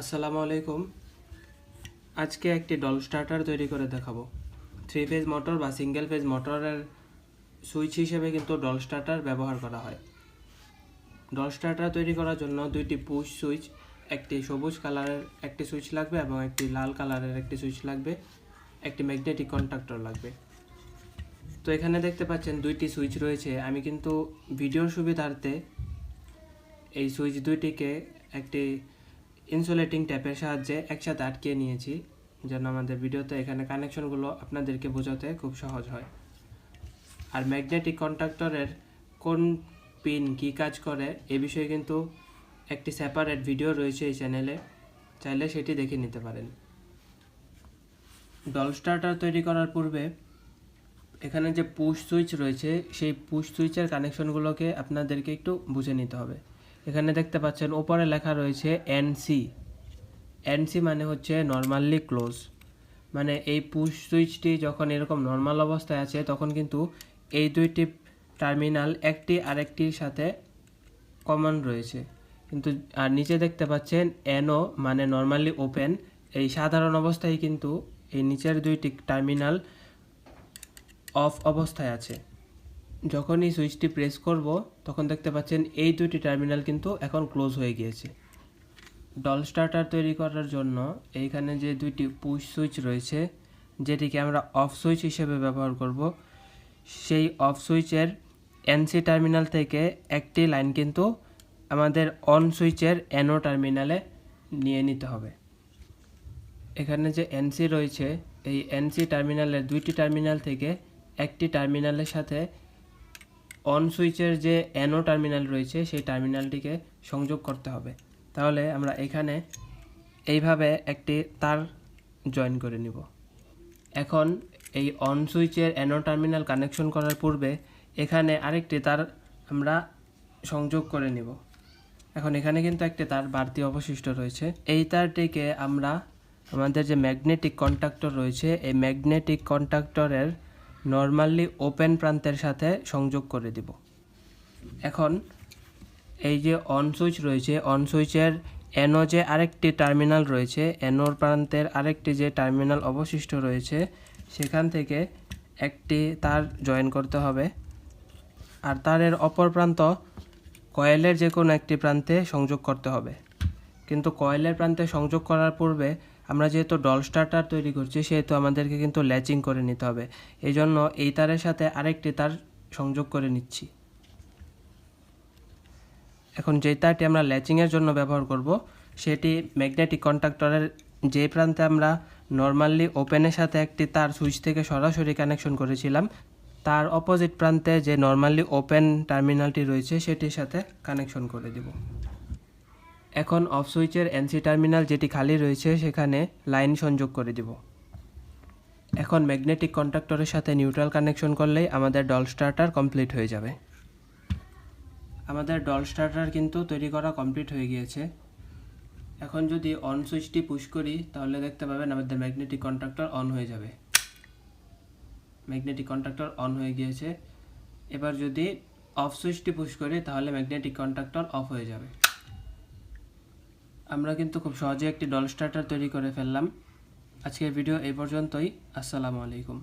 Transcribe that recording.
আসসালামু আলাইকুম। আজকে একটি ডল স্টার্টার তৈরি করে দেখাবো। থ্রি ফেজ মোটর বা সিঙ্গেল ফেজ মোটরের সুইচ হিসেবে কিন্তু ডল স্টার্টার ব্যবহার করা হয়। ডল স্টার্টার তৈরি করার জন্য দুইটি পুশ সুইচ একটি সবুজ কালারের একটি সুইচ লাগবে এবং একটি লাল কালারের একটি সুইচ লাগবে, একটি ম্যাগনেটিক কন্ট্রাক্টর লাগবে। তো এখানে দেখতে পাচ্ছেন দুইটি সুইচ রয়েছে। আমি কিন্তু ভিডিওর সুবিধার্থে এই সুইচ দুইটিকে একটি ইনসুলেটিং ট্যাপের সাহায্যে একসাথে আটকে নিয়েছি যেন আমাদের ভিডিওতে এখানে কানেকশনগুলো আপনাদেরকে বোঝাতে খুব সহজ হয়। আর ম্যাগনেটিক কন্ট্রাক্টরের কোন পিন কী কাজ করে, এ বিষয়ে কিন্তু একটি সেপারেট ভিডিও রয়েছে এই চ্যানেলে চাইলে সেটি দেখে নিতে পারেন। ডল স্টার্টার তৈরি করার পূর্বে এখানে যে পুশ সুইচ রয়েছে, সেই পুশ সুইচের কানেকশনগুলোকে আপনাদেরকে একটু বুঝে নিতে হবে। এখানে দেখতে পাচ্ছেন, ওপরে লেখা রয়েছে এনসি এনসি মানে হচ্ছে নর্মালি ক্লোজ মানে এই পুশ সুইচটি যখন এরকম নর্মাল অবস্থায় আছে, তখন কিন্তু এই দুইটি টার্মিনাল একটি আরেকটির সাথে কমন রয়েছে। কিন্তু, আর নিচে দেখতে পাচ্ছেন এনও মানে নর্মালি ওপেন এই সাধারণ অবস্থায় কিন্তু এই নিচের দুইটি টার্মিনাল অফ অবস্থায় আছে। যখনই সুইচটি প্রেস করব, তখন দেখতে পাচ্ছেন এই দুটি টার্মিনাল কিন্তু এখন ক্লোজ হয়ে গিয়েছে। ডল স্টার্টার তৈরি করার জন্য এইখানে যে দুইটি পুশ সুইচ রয়েছে, যেটিকে আমরা অফ সুইচ হিসেবে ব্যবহার করব, সেই অফ সুইচের এনসি টার্মিনাল থেকে একটি লাইন কিন্তু আমাদের অন সুইচের এনও টার্মিনালে নিয়ে নিতে হবে। এখানে যে এনসি রয়েছে, এই এনসি টার্মিনালের দুইটি টার্মিনাল থেকে একটি টার্মিনালের সাথে অন সুইচের যে অ্যানো টার্মিনাল রয়েছে, সেই টার্মিনালটিকে সংযোগ করতে হবে। তাহলে আমরা এখানে এইভাবে একটি তার জয়েন করে নিব। এখন এই অন সুইচের অ্যানো টার্মিনাল কানেকশন করার পূর্বে এখানে আরেকটি তার আমরা সংযোগ করে নিব। এখন এখানে কিন্তু একটি তার বাড়তি অবশিষ্ট রয়েছে। এই তারটিকে আমরা আমাদের যে ম্যাগনেটিক কন্ট্রাক্টর রয়েছে, এই ম্যাগনেটিক কন্ট্রাক্টরের নর্মালি ওপেন প্রান্তের সাথে সংযোগ করে দিব। এখন এই যে অন সুইচ রয়েছে অন সুইচের এনো যে আরেকটি টার্মিনাল রয়েছে এনোর প্রান্তের আরেকটি যে টার্মিনাল অবশিষ্ট রয়েছে, সেখান থেকে একটি তার জয়েন করতে হবে। আর তারের অপর প্রান্ত কয়েলের যে কোনো একটি প্রান্তে সংযোগ করতে হবে। কিন্তু কয়েলের প্রান্তে সংযোগ করার পূর্বে আমরা যেহেতু ডল স্টার্টার তৈরি করছি, সেহেতু আমাদেরকে কিন্তু ল্যাচিং করে নিতে হবে। এই জন্য এই তারের সাথে আরেকটি তার সংযোগ করে নিচ্ছি। এখন যে তারটি আমরা ল্যাচিংয়ের জন্য ব্যবহার করব, সেটি ম্যাগনেটিক কন্ট্রাক্টরের যে প্রান্তে আমরা নর্মালি ওপেনের সাথে একটি তার সুইচ থেকে সরাসরি কানেকশন করেছিলাম, তার অপোজিট প্রান্তে যে নর্মালি ওপেন টার্মিনালটি রয়েছে, সেটির সাথে কানেকশন করে দেব। এখন অফ সুইচের এনসি টার্মিনাল যেটি খালি রয়েছে সেখানে লাইন সংযোগ করে দেব। এখন ম্যাগনেটিক কন্ট্রাক্টরের সাথে নিউট্রাল কানেকশন করলেই আমাদের ডল স্টার্টার কমপ্লিট হয়ে যাবে। আমাদের ডল স্টার্টার কিন্তু তৈরি করা কমপ্লিট হয়ে গিয়েছে। এখন যদি অন সুইচটি পুশ করি, তাহলে দেখতে পাবেন আমাদের ম্যাগনেটিক কন্ট্রাক্টর অন হয়ে যাবে। ম্যাগনেটিক কন্ট্রাক্টর অন হয়ে গিয়েছে। এবার যদি অফ সুইচটি পুশ করি, তাহলে ম্যাগনেটিক কন্ট্রাক্টর অফ হয়ে যাবে। আমরা কিন্তু খুব সহজে একটি ডল স্টার্টার তৈরি করে ফেললাম। আজকের ভিডিও এই পর্যন্তই। আসসালামু আলাইকুম।